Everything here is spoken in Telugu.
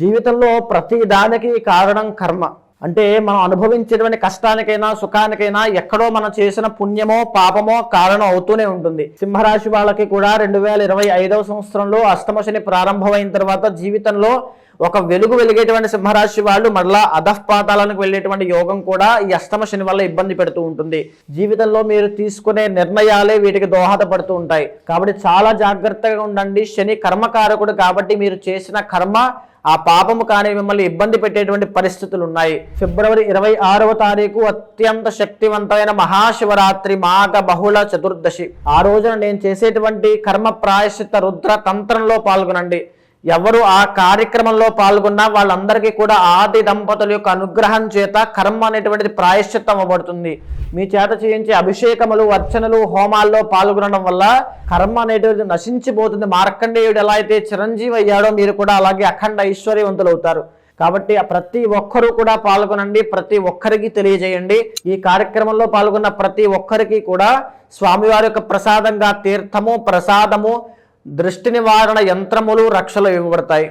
జీవితంలో ప్రతి దానికి కారణం కర్మ. అంటే మనం అనుభవించేటువంటి కష్టానికైనా సుఖానికైనా ఎక్కడో మనం చేసిన పుణ్యమో పాపమో కారణం అవుతూనే ఉంటుంది. సింహరాశి వాళ్ళకి కూడా రెండు వేల ఇరవై ఐదవ సంవత్సరంలో అష్టమశని ప్రారంభమైన తర్వాత జీవితంలో ఒక వెలుగు వెలిగేటువంటి సింహరాశి వాళ్ళు మరలా అధఃపాతాలకు వెళ్ళేటువంటి యోగం కూడా ఈ అష్టమ శని వల్ల ఇబ్బంది పెడుతూ ఉంటుంది. జీవితంలో మీరు తీసుకునే నిర్ణయాలే వీటికి దోహదపడుతూ ఉంటాయి. కాబట్టి చాలా జాగ్రత్తగా ఉండండి. శని కర్మకారకుడు కాబట్టి మీరు చేసిన కర్మ ఆ పాపము కానీ మిమ్మల్ని ఇబ్బంది పెట్టేటువంటి పరిస్థితులు ఉన్నాయి. ఫిబ్రవరి ఇరవై ఆరవ తారీఖు అత్యంత శక్తివంతమైన మహాశివరాత్రి మాఘ బహుళ చతుర్దశి. ఆ రోజున నేను చేసేటువంటి కర్మ ప్రాయశ్చిత రుద్ర తంత్రంలో పాల్గొనండి. ఎవరు ఆ కార్యక్రమంలో పాల్గొన్నా వాళ్ళందరికీ కూడా ఆది దంపతుల యొక్క అనుగ్రహం చేత కర్మ అనేటువంటిది ప్రాయశ్చిత్తం అవ్వబడుతుంది. మీ చేత చేయించే అభిషేకములు అర్చనలు హోమాల్లో పాల్గొనడం వల్ల కర్మ అనేటువంటిది నశించిపోతుంది. మార్కండేయుడు ఎలా అయితే చిరంజీవి అయ్యాడో మీరు కూడా అలాగే అఖండ ఐశ్వర్యవంతులవుతారు కాబట్టి ప్రతి ఒక్కరూ కూడా పాల్గొనండి ప్రతి ఒక్కరికి తెలియజేయండి. ఈ కార్యక్రమంలో పాల్గొన్న ప్రతి ఒక్కరికి కూడా స్వామివారి యొక్క ప్రసాదంగా తీర్థము ప్రసాదము దృష్టి నివారణ యంత్రములు రక్షలు ఇవ్వబడతాయి.